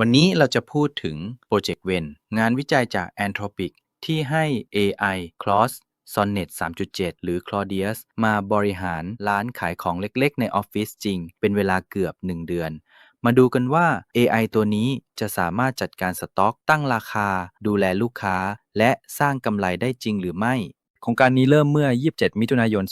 วันนี้เราจะพูดถึง Project Wen งานวิจัยจาก Anthropic ที่ให้ AI Claude Sonnet 3.7 หรือ Claudius มาบริหารร้านขายของเล็กๆ ในออฟฟิศจริง เป็นเวลาเกือบ 1 เดือน มาดูกันว่า AI ตัวนี้จะสามารถจัดการสต็อก ตั้งราคา ดูแลลูกค้า และสร้างกำไรได้จริงหรือไม่โครงการนี้เริ่มเมื่อ 27 มิถุนายน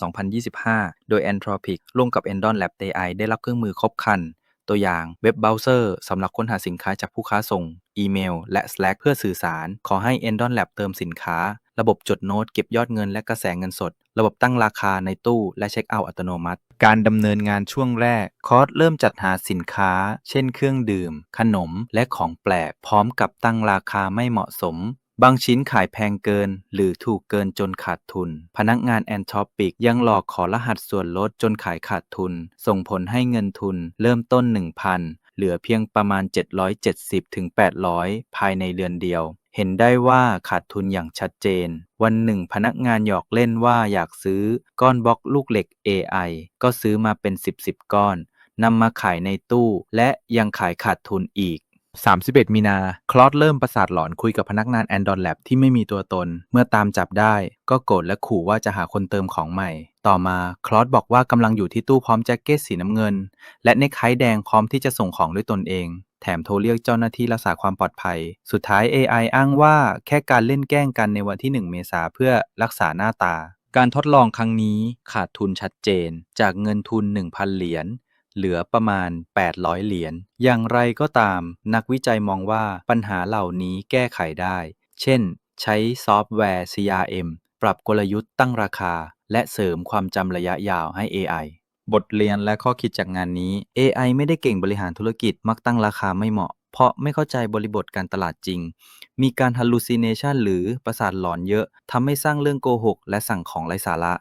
2025 โดย Anthropic ร่วมกับ Endon Lab AI ได้รับเครื่องมือครบครัน ตัวอย่างเว็บเบราว์เซอร์สำหรับค้นหาสินค้าจากผู้ค้าส่ง อีเมล และ Slack เพื่อสื่อสาร ขอให้ Endon Lab เติมสินค้า ระบบจดโน้ตเก็บยอดเงินและกระแสเงินสด ระบบตั้งราคาในตู้และเช็คเอาท์อัตโนมัติ การดำเนินงานช่วงแรก คอร์สเริ่มจัดหาสินค้า เช่น เครื่องดื่ม ขนม และของแปลก พร้อมกับตั้งราคาไม่เหมาะสม บางชิ้นขายแพงเกิน หรือถูกเกินจนขาดทุน พนักงานแอนทอปิกยังหลอกขอรหัสส่วนลดจนขายขาดทุน ส่งผลให้เงินทุนเริ่มต้น 1,000 เหลือเพียงประมาณ 770ถึง800 ภายในเดือนเดียว เห็นได้ว่าขาดทุนอย่างชัดเจน วันหนึ่งพนักงานหยอกเล่นว่าอยากซื้อก้อนบล็อกลูกเหล็ก AI ก็ซื้อมาเป็น 10 10 ก้อนนำมาขายในตู้และยังขายขาดทุนอีก 31 มีนา คลอสเริ่มประสาทหลอนคุยกับพนักงาน Andon Lab ที่ไม่มีตัวตน เมื่อตามจับได้ ก็โกรธและขู่ว่าจะหาคนเติมของใหม่ ต่อมาคลอสบอกว่ากำลังอยู่ที่ตู้พร้อมแจ็คเก็ตสีน้ำเงิน และเนคไทแดงพร้อมที่จะส่งของด้วยตนเอง แถมโทรเรียกเจ้าหน้าที่รักษาความปลอดภัย สุดท้าย AI อ้างว่าแค่การเล่นแกล้งกันในวันที่ 1 เมษาเพื่อรักษาหน้าตา การทดลองครั้งนี้ขาดทุนชัดเจน จากเงินทุน 1,000 เหรียญ เหลือประมาณ 800 เหรียญ อย่างไรก็ตาม นักวิจัยมองว่าปัญหาเหล่านี้แก้ไขได้ เช่น ใช้ซอฟต์แวร์ CRM ปรับกลยุทธ์ตั้งราคา และเสริมความจำระยะยาวให้ AI บทเรียนและข้อคิดจากงานนี้ AI ไม่ได้เก่งบริหารธุรกิจมักตั้งราคาไม่เหมาะ เพราะไม่เข้าใจบริบทการตลาดจริง มีการ hallucination หรือประสาทหลอนเยอะทำให้สร้างเรื่องโกหก และสั่งของไร้สาระ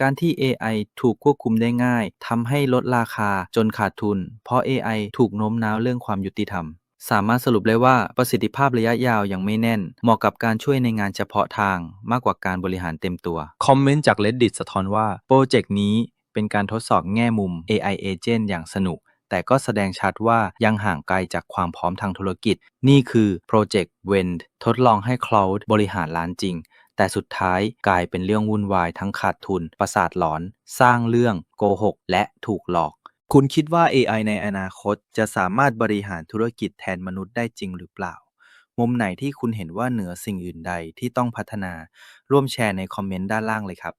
การที่ AI ถูกควบคุมได้ง่ายทำให้ลดราคาจนขาดทุน เพราะ AI ถูกโน้มน้าวเรื่องความยุติธรรม สามารถสรุปได้ว่าประสิทธิภาพระยะยาวยังไม่แน่น เหมาะกับการช่วยในงานเฉพาะทางมากกว่าการบริหารเต็มตัว คอมเมนต์จาก Reddit สะท้อนว่า โปรเจกต์นี้เป็นการทดสอบแง่มุม AI Agent อย่างสนุก แต่ก็แสดงชัดว่ายังห่างไกลจากความพร้อมทางธุรกิจ นี่คือโปรเจกต์ Wend ทดลองให้ Cloud บริหารร้านจริง แต่สุดท้ายกลายเป็นเรื่องวุ่นวายทั้งขาดทุน ประสาทหลอน สร้างเรื่อง โกหก และถูกหลอก คุณคิดว่า AI ในอนาคตจะสามารถบริหารธุรกิจแทนมนุษย์ได้จริงหรือเปล่า มุมไหนที่คุณเห็นว่าเหนือสิ่งอื่นใดที่ต้องพัฒนา ร่วมแชร์ในคอมเมนต์ด้านล่างเลยครับ